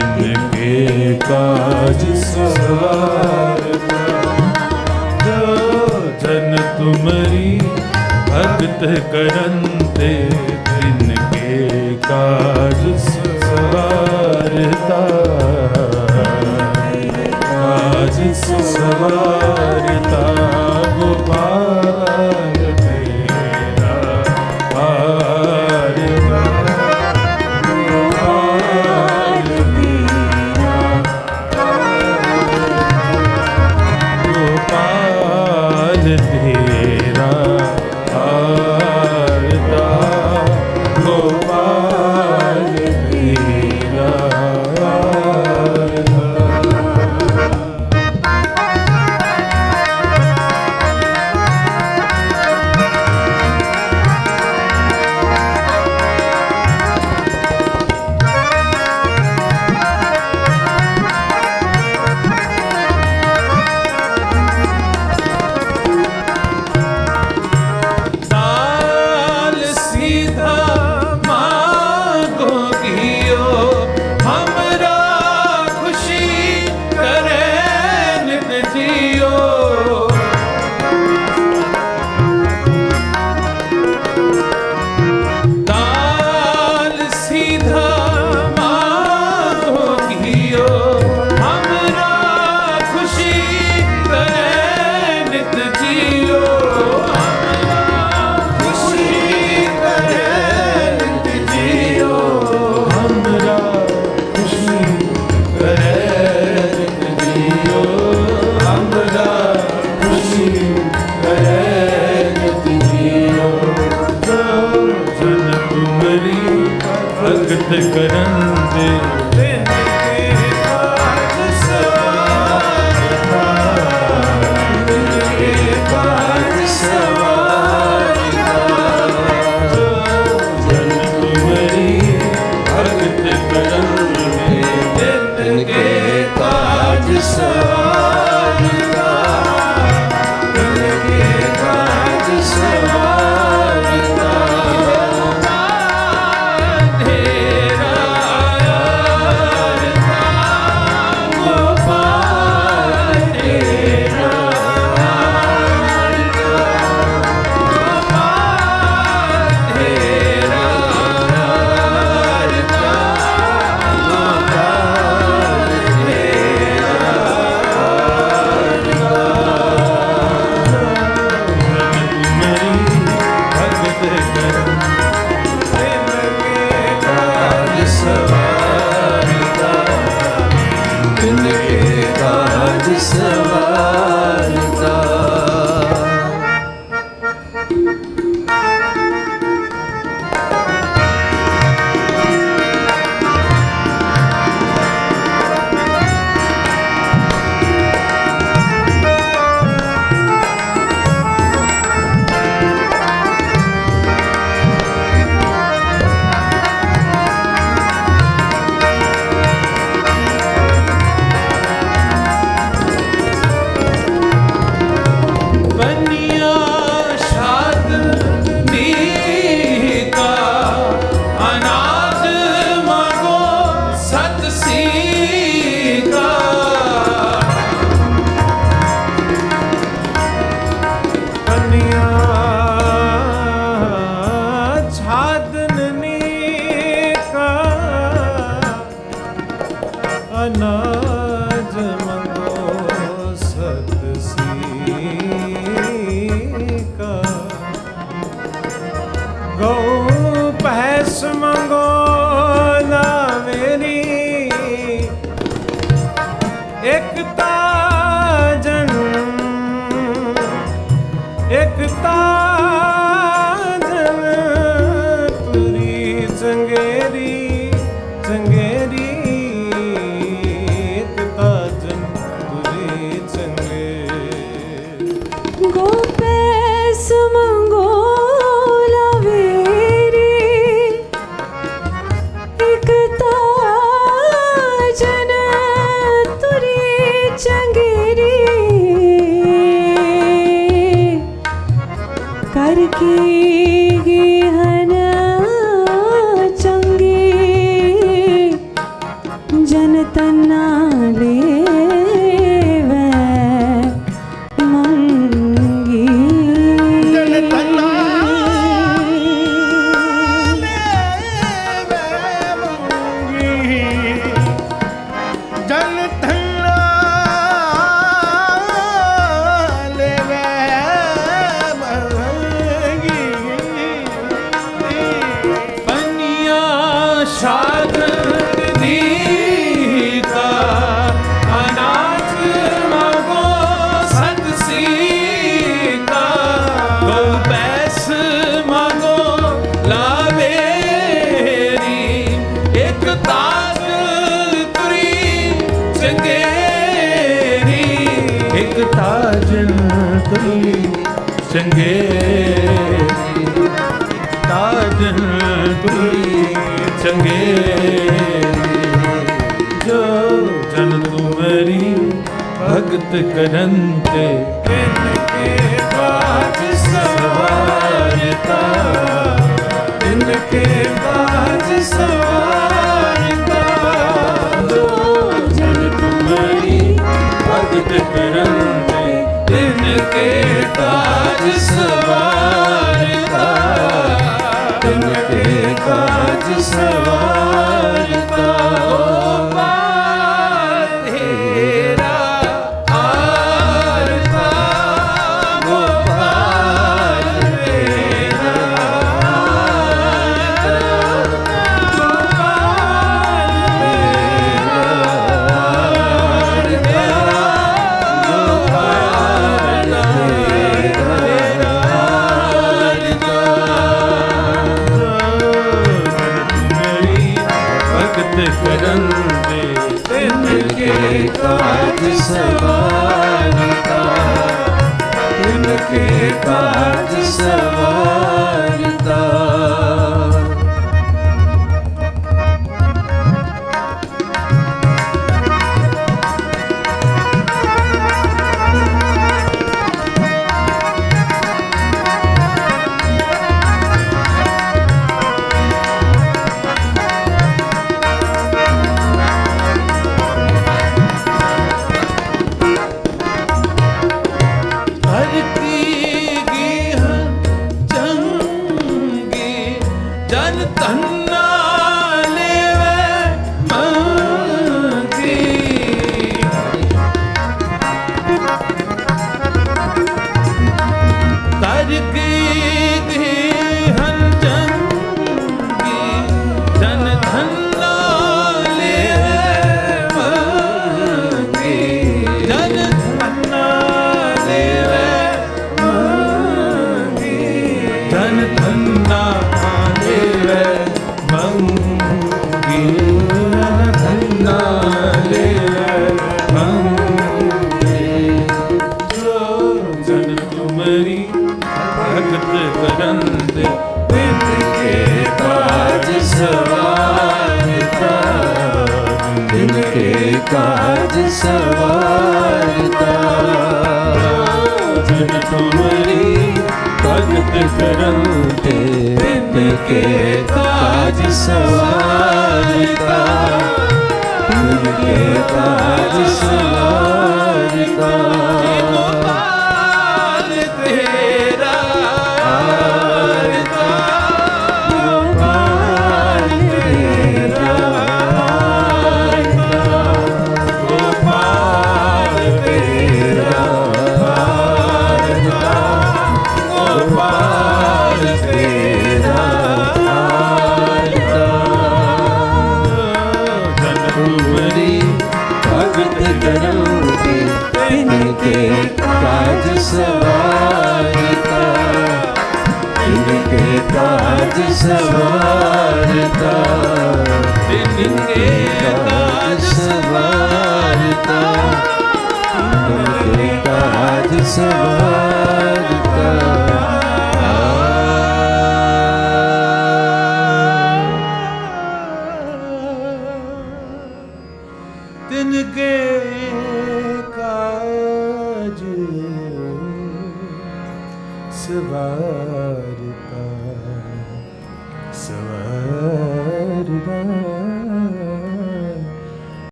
इनके काज सवार जन तुम्हारी भक्त करंते इनके काज सवारता काज सवारता गोपाल ना ਕਰ ਕੀ ਚੰਗੀ ਜਨ ਤਨਾ ਲੇਵੈ ਚੰਗੇਰੀ ਤਾਜਨ ਤੁਰੀ ਚੰਗੇ। ਜੋ ਜਨ ਤੁਮਰੀ ਭਗਤ ਕਰਨ ਤੇ ਕਿਨ ਕੇ ਬਾਜ ਸਵਾਰਤਾ ਕਿਨ ਕੇ ਬਾਜ ਸਵਾਰਤਾ ਜੋ ਜਨ ਤੁਮਰੀ ਭਗਤ ਕਰਨ ਕੇ ਕਾਜ ਸਵਾਰਤਾ ਕਾਜ ਤਿਨ ਕੇ ਕਾਜ ਸਵਾਰਤਾ ਜਨ ਤੰਨਾ ਜਨ ਭਗਤ ਕਰਨ ਦੇ ਕੇ ਕਾਜ ਸਵਾਰਤਾ ਤਿਨ ਕੇ ਕਾਜ ਸਵਾਰਤਾ। ਜਨ ਤੁਮਰੀ ਭਗਤ ਕਰੰਦ ਤੇ ਕੇ ਕਾਜ ਸਵਾਰਤਾ ਤਿਨ ਕੇ ਕਾਜ ਸਵਾਰਤਾ। ਸਵਾਰਤਾ। ਤਿਨ ਕੇ ਕਾਜ ਸਵਾਰਤਾ। ਤਿਨ ਕੇ ਕਾਜ ਸਵਾਰਤਾ। ਤਿਨ ਕੇ ਕਾਜ ਸਵਾਰਤਾ।